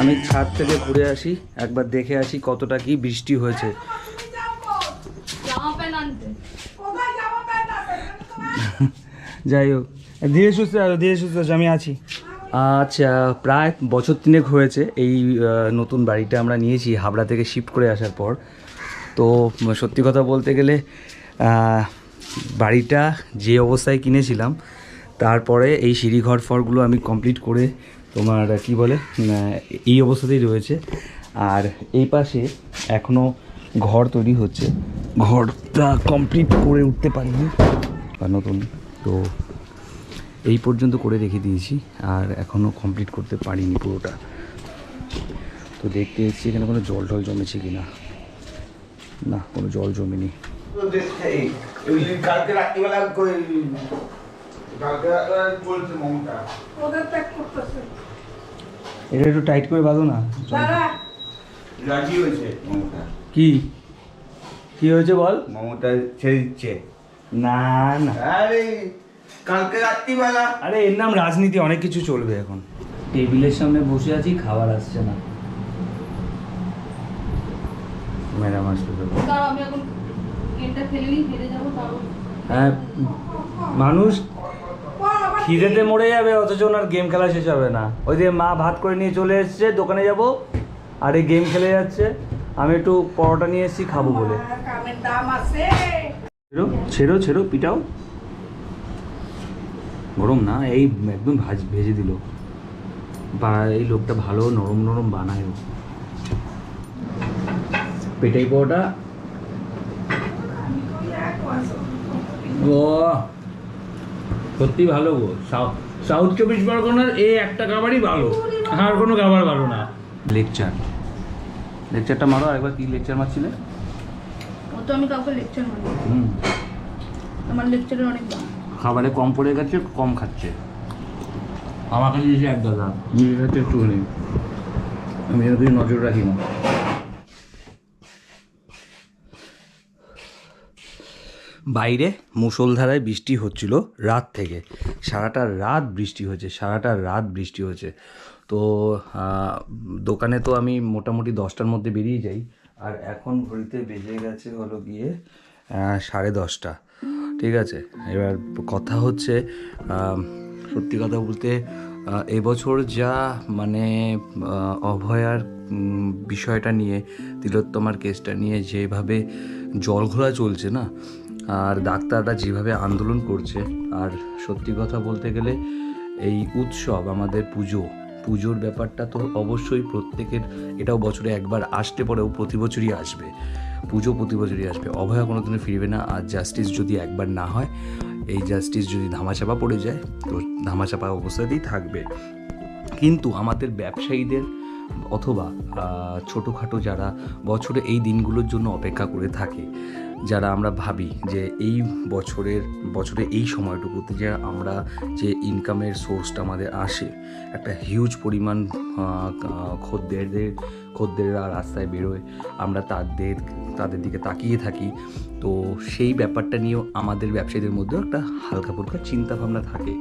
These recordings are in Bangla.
আমি ছাদ থেকে ঘুরে আসি, একবার দেখে আসি কতটা কি বৃষ্টি হয়েছে। যাই হোক, ধীরে সুস্থ ধীরে সুস্থ আমি আছি। আচ্ছা প্রায় বছর তিনেক হয়েছে এই নতুন বাড়িটা আমরা নিয়েছি, হাবড়া থেকে শিফট করে আসার পর। তো, সত্যি কথা বলতে গেলে বাড়িটা যে অবস্থায় কিনেছিলাম, তারপরে এই সিঁড়িঘর ফরগুলো আমি কমপ্লিট করে তোমার কি বলে? এই অবস্থাতেই রয়েছে। আর এই পাশে এখনও ঘর তৈরি হচ্ছে। ঘরটা কমপ্লিট করে উঠতে পারিনি। বা নতুন। তো এই পর্যন্ত করে রেখে দিয়েছি, আর এখনও কমপ্লিট করতে পারিনি পুরোটা। তো দেখতে এসেছি, এখানে কোনো জল টল জমেছে কি না না কোনো জল জমেনি। এটা একটু টাইট করে বাঁধো না। রাজি হয়েছে মমতা। কি? কি হয়েছে বল? মমতা ছেড়ে দিচ্ছে। না না। আরে কালকে রাত্রিবেলা। আরে এর নাম রাজনীতি অনেক কিছু চলবে এখন। টেবিলের সামনে বসে আছি খাবার আসছে না। ম্যাডাম আসবে হ্যাঁ মানুষ খিদেতে মরে যাবে, অথচ ওনার গেম খেলা শেষ হবে না। ওই যে মা ভাত করে নিয়ে চলে এসছে, দোকানে যাব, আর এই গেম খেলে যাচ্ছে। আমি একটু পরোটা নিয়ে এসেছি, খাব বলে। ছেড়ো ছেড়ো পিটাও। গরম না, এই একদম ভাজ, ভেজে দিল। বা, এই লোকটা ভালো নরম নরম বানায়। পেটাই পরোটা। ও সত্যি ভালো গো। সাউথ চব্বিশ পরগনার এই একটা খাবারই ভালো। আর কোনো খাবার ভালো না। লেকচার। লেকচারটা মারো আরেকবার কি লেকচার মারছিলে? ও তো আমি কাউকে লেকচার মারি হুম। আমার লেকচারের অনেক দাম। খাবারে কম পড়ে গেছে কম খাচ্ছে। আমার কাছে এসে এক দাদা নিজের কাছে একটুখানি। আমি যেন নজর রাখি না। বাইরে মুষলধারায় বৃষ্টি হচ্ছিল রাত থেকে। সারাটা রাত বৃষ্টি হয়েছে, সারাটা রাত বৃষ্টি হয়েছে। তো দোকানে তো আমি মোটামুটি দশটার মধ্যে বেরিয়ে যাই। আর এখন ঘড়িতে বেজে গেছে হলো গিয়ে সাড়ে দশটা। ঠিক আছে? এবার কথা হচ্ছে সত্যি কথা বলতে এবছর যা মানে অভয়ার বিষয়টা নিয়ে, তিলোত্তমার কেসটা নিয়ে যেভাবে জল জলঘোলা চলছে না আর ডাক্তাররা যেভাবে আন্দোলন করছে, আর সত্যি কথা বলতে গেলে এই উৎসব, আমাদের পুজো, পুজোর ব্যাপারটা তো অবশ্যই প্রত্যেকের, এটাও বছরে একবার আসতে পরেও প্রতি বছরই আসবে। পুজো প্রতি বছরই আসবে। অভয়া কোনোদিনও ফিরবে না, আর জাস্টিস যদি একবার না হয়, এই জাস্টিস যদি ধামাচাপা পড়ে যায়, তো ধামাচাপা অবস্থাতেই থাকবে। কিন্তু আমাদের ব্যবসায়ীদের অথবা ছোটোখাটো যারা বছরে এই দিনগুলোর জন্য অপেক্ষা করে থাকে যারা আমরা ভাবি যে এই বছরের, বছরে এই সময়টুকুতে যে আমরা যে ইনকামের সোর্সটা আমাদের আসে, একটা হিউজ পরিমাণ খদ্দেরদের, খদ্দেররা রাস্তায় বেরোয়, আমরা তাদের তাদের দিকে তাকিয়ে থাকি, তো সেই ব্যাপারটা নিয়েও আমাদের ব্যবসায়ীদের মধ্যেও একটা হালকা ফুলকা চিন্তাভাবনা থাকে।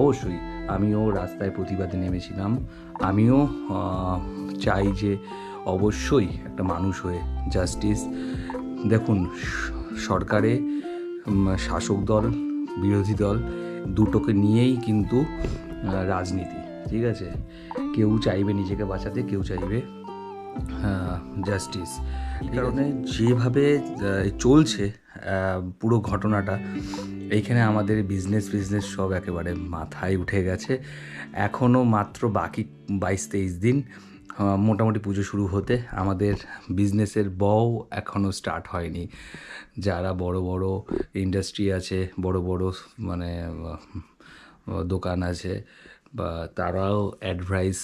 অবশ্যই আমিও রাস্তায় প্রতিবাদে নেমেছিলাম, আমিও চাই যে অবশ্যই একটা মানুষ হয়ে জাস্টিস দেখুন সরকারে শাসক দল বিরোধী দল দুটোকে নিয়েই কিন্তু রাজনীতি ঠিক আছে? কেউ চাইবে নিজেকে বাঁচাতে কেউ চাইবে জাস্টিস এই কারণে যেভাবে চলছে পুরো ঘটনাটা এইখানে আমাদের বিজনেস বিজনেস সব একেবারে মাথায় উঠে গেছে। এখনও মাত্র বাকি বাইশ তেইশ দিন মোটামুটি পুজো শুরু হতে আমাদের বিজনেসের বও এখনও স্টার্ট হয়নি। যারা বড় বড় ইন্ডাস্ট্রি আছে, বড় বড় মানে দোকান আছে, বা তারাও অ্যাডভাইস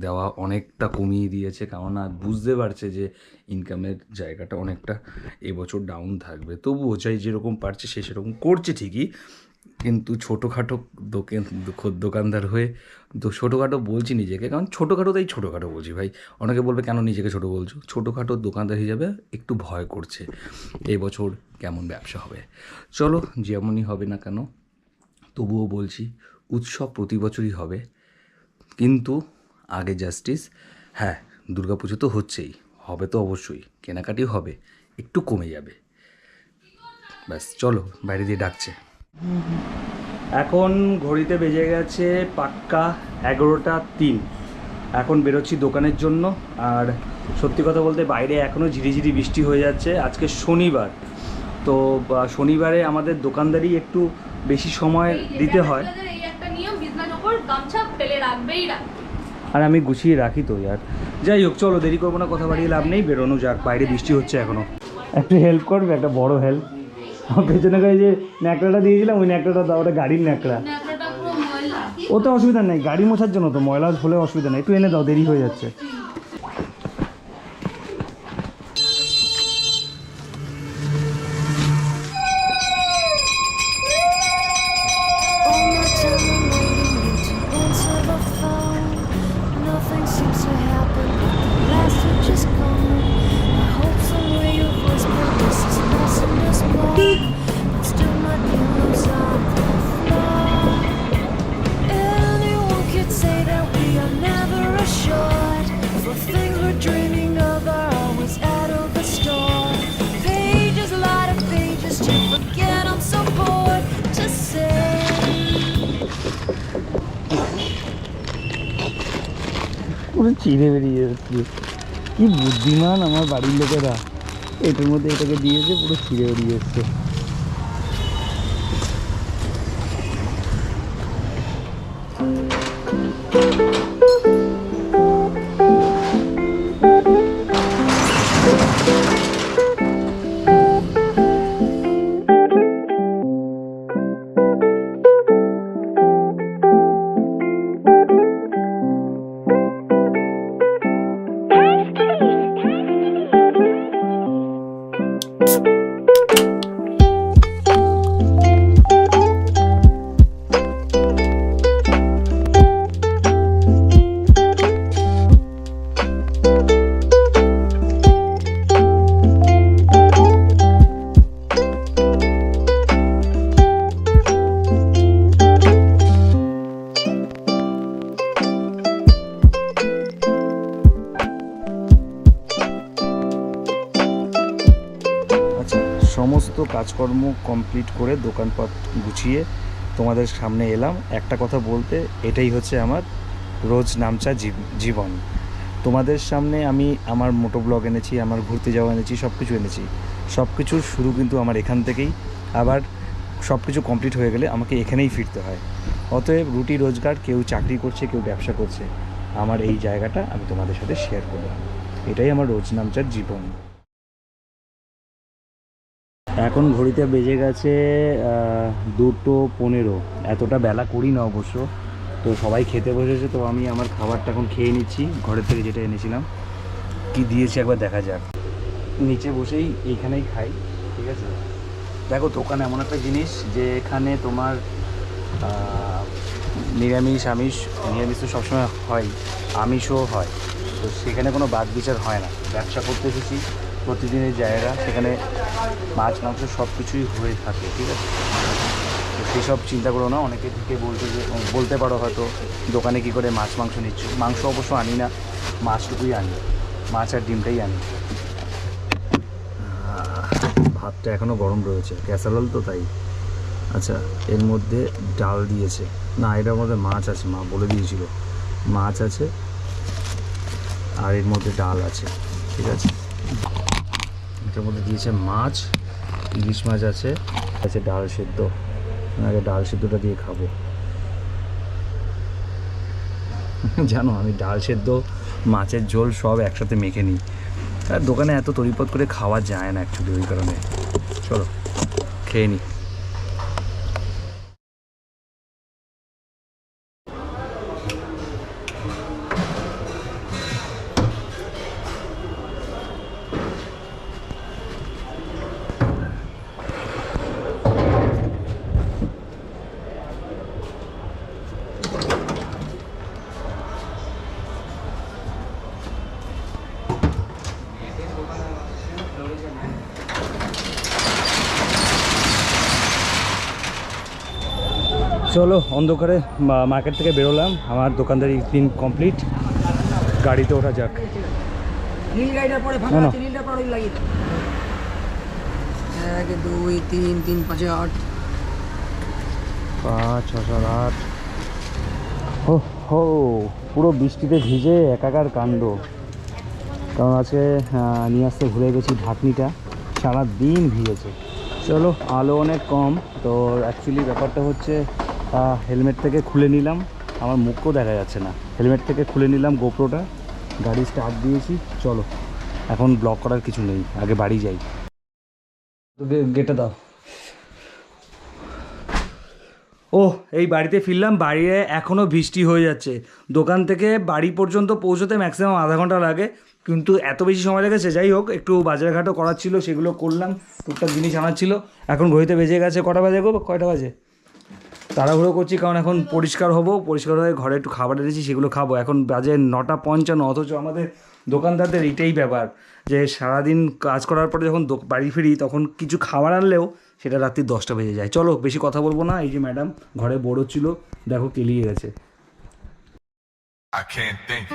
দেওয়া অনেকটা কমিয়ে দিয়েছে। কেননা বুঝতে পারছে যে ইনকামের জায়গাটা অনেকটা এবছর ডাউন থাকবে। তবুও চাই যেরকম পারছে সে সেরকম করছে ঠিকই। কিন্তু ছোটোখাটো দোকান দোক- দোকানদার হয়ে তো ছোটোখাটো বলছি নিজেকে, কারণ ছোটোখাটো তাই ছোটোখাটো বলছি ভাই। অনেকে বলবে, কেন নিজেকে ছোটো বলছো? ছোটোখাটো দোকানদার হিসাবে একটু ভয় করছে। এই বছর কেমন ব্যবসা হবে? চলো, যেমনই হবে না কেন, তবুও বলছি, উৎসব প্রতি বছরই হবে। কিন্তু আগে জাস্টিস হ্যাঁ দুর্গাপুজো তো হচ্ছেই, হবে তো অবশ্যই কেনাকাটি হবে, একটু কমে যাবে। ব্যাস, চলো, বাইরে দিয়ে ডাকছে। এখন ঘড়িতে বেজে গেছে পাক্কা এগারোটা তিন। এখন বেরোচ্ছি দোকানের জন্য। আর সত্যি কথা বলতে বাইরে এখনও ঝিরিঝিরি বৃষ্টি হয়ে যাচ্ছে। আজকে শনিবার। তো শনিবারে আমাদের দোকানদারি একটু বেশি সময় দিতে হয়। আর আমি গুছিয়ে রাখি তো আর যাই হোক চলো দেরি করব না কথা বাড়িয়ে লাভ নেই। বেরোনো যাক বাইরে বৃষ্টি হচ্ছে এখনও। একটু হেল্প করবে একটা বড় হেল্প। পেছনে করে যে ন্যাকড়াটা দিয়েছিলাম ওই ন্যাকড়াটা দাও ওটা গাড়ির ন্যাকড়া। তো অসুবিধা নেই গাড়ি মোছার জন্য তো ময়লা হলে অসুবিধা নেই। একটু এনে দাও দেরি হয়ে যাচ্ছে। পুরো চিড়ে বেরিয়ে যাচ্ছে কি বুদ্ধিমান আমার বাড়ির লোকেরা। এটার মধ্যে এটাকে দিয়েছে, পুরো চিড়ে বেরিয়ে যাচ্ছে আচ্ছা সমস্ত কাজকর্ম কমপ্লিট করে দোকানপাট গুছিয়ে তোমাদের সামনে এলাম। একটা কথা বলতে, এটাই হচ্ছে আমার রোজ নামচা জীব- জীবন। তোমাদের সামনে আমি আমার মোটো ব্লগ এনেছি, আমার ঘুরতে যাওয়া এনেছি সব কিছু এনেছি। সব কিছুর শুরু কিন্তু আমার এখান থেকেই। আবার সব কিছু কমপ্লিট হয়ে গেলে আমাকে এখানেই ফিরতে হয়। অতএব রুটি রোজগার, কেউ চাকরি করছে, কেউ ব্যবসা করছে। আমার এই জায়গাটা আমি তোমাদের সাথে শেয়ার করলাম। এটাই আমার রোজ নামচার জীবন। এখন ঘড়িতে বেজে গেছে দুটো পনেরো। এতটা বেলা করি না অবশ্য। তো সবাই খেতে বসেছে, তো আমি আমার খাবারটা এখন খেয়ে নিচ্ছি ঘরের থেকে যেটা এনেছিলাম। কি দিয়েছি একবার দেখা যাক। নিচে বসেই এইখানেই খাই, ঠিক আছে? দেখো, দোকান এমন একটা জিনিস যে এখানে তোমার নিরামিষ, আমিষ, নিরামিষ তো সবসময় হয়, আমিষও হয়। তো সেখানে কোনো বাদ বিচার হয় না। ব্যবসা করতে এসেছি। প্রতিদিনের জায়গা, সেখানে মাছ, মাংস সব কিছুই হয়ে থাকে, ঠিক আছে? তো সেসব চিন্তা করো না, অনেকে থেকে বলতে যে বলতে পারো হয়তো, দোকানে কি করে মাছ, মাংস নিচ্ছ, মাংস অবশ্য আনি না, মাছটুকুই আনি, মাছ আর ডিমটাই আনি। ভাতটা এখনও গরম রয়েছে, ক্যাসারোল তো তাই। আচ্ছা এর মধ্যে ডাল দিয়েছে। না, এটার মধ্যে মাছ আছে, মা বলে দিয়েছিল। মাছ আছে আর এর মধ্যে ডাল আছে, ঠিক আছে? এটার মধ্যে দিয়েছে মাছ, ইলিশ মাছ আছে। আছে ডাল সেদ্ধ। আগে ডাল সেদ্ধটা দিয়ে খাব। জানো, আমি ডাল সেদ্ধ, মাছের ঝোল সব একসাথে মেখে নিই। আর দোকানে এত তরিপত করে খাওয়া যায় না অ্যাকচুয়ালি ওই কারণে। চলো, খেয়ে নিই চলো অন্ধকারে মার্কেট থেকে বেরোলাম। আমার দোকানদারি দিন কমপ্লিট গাড়িতে ওঠা যাক। এক দুই তিন তিন পাঁচে আট। পাঁচ ছ সাত আট। হো হো পুরো বৃষ্টিতে ভিজে একাকার কাণ্ড। কারণ আজকে নিয়ে আসতে ভুলে গেছি ঢাকনিটা। সারা দিন ভিজেছে। চলো আলো অনেক কম। তো অ্যাকচুয়ালি ব্যাপারটা হচ্ছে হেলমেট থেকে খুলে নিলাম। আমার মুখও দেখা যাচ্ছে না। হেলমেট থেকে খুলে নিলাম গোপ্রোটা। গাড়ি স্টার্ট দিয়েছি। চলো, এখন ব্লক করার কিছু নেই। আগে বাড়ি যাই। গেটে দাও। ও এই বাড়িতে ফিরলাম। বাড়িতে এখনও বৃষ্টি হয়ে যাচ্ছে। দোকান থেকে বাড়ি পর্যন্ত পৌঁছতে ম্যাক্সিমাম আধা ঘণ্টা লাগে। কিন্তু এত বেশি সময় লেগেছে। যাই হোক, একটু বাজারঘাটও করার ছিল, সেগুলো করলাম। টুকটাক জিনিস আনার ছিল। এখন ঘড়িতে বেজে গেছে কটা বাজে গো? কয়টা বাজে? তাড়াহুড়ো করছি, কারণ এখন পরিষ্কার হব, পরিষ্কার হয়ে ঘরে একটু খাবার এনেছি, সেগুলো খাব। এখন বাজে নটা পঞ্চান্ন, অথচ আমাদের দোকানদারদের এটাই ব্যাপার যে সারাদিন কাজ করার পরে যখন বাড়ি ফিরি, তখন কিছু খাবার আনলেও সেটা রাত্রি দশটা বেজে যায়। চলো, বেশি কথা বলব না, এই যে ম্যাডাম ঘরে বড় ছিল, দেখো কেলিয়ে গেছে। I can't think.